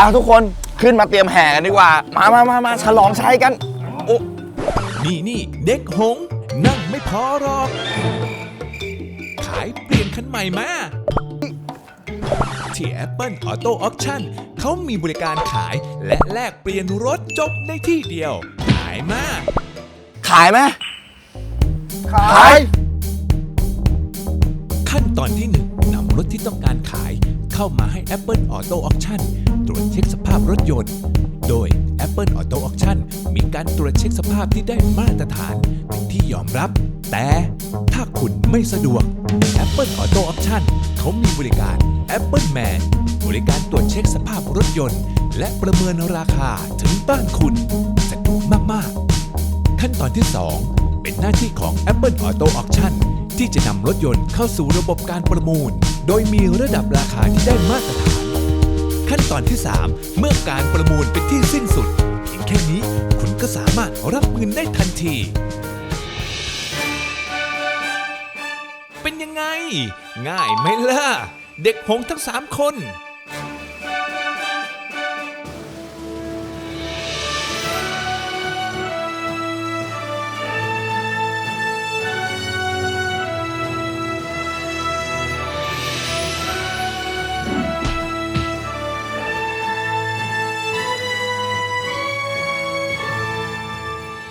อะทุกคนขึ้นมาเตรียมแห่กันดีกว่า มามามามาฉลองชัยกันโอ้นี่นี่เด็กหงส์นั่งไม่พอหรอก ขายเปลี่ยนคันใหม่มา ที่ Apple Auto Auction เขามีบริการขายและแลกเปลี่ยนรถจบในที่เดียว ขายมาก ขายไหมขาย ขั้นตอนที่1น นำรถที่ต้องการขาย เข้ามาให้ Apple Auto Auction ตรวจเช็คสภาพรถยนต์ โดย Apple Auto Auction มีการตรวจเช็คสภาพที่ได้มาตรฐานเป็นที่ยอมรับ แต่ถ้าคุณไม่สะดวก Apple Auto Auction เขามีบริการ Apple Man บริการตรวจเช็คสภาพรถยนต์ และประเมินราคาถึงบ้านคุณสะดวกมาก ๆ ขั้นตอนที่ 2 เป็นหน้าที่ของ Apple Auto Auction ที่จะนำรถยนต์เข้าสู่ระบบการประมูล โดยมีระดับราคาที่ได้มาตรฐาน ขั้นตอนที่ 3 เมื่อการประมูลเป็นที่สิ้นสุด เพียงแค่นี้คุณก็สามารถรับเงินได้ทันที เป็นยังไง ง่ายไหมล่ะ เด็กหงส์ทั้ง 3 คน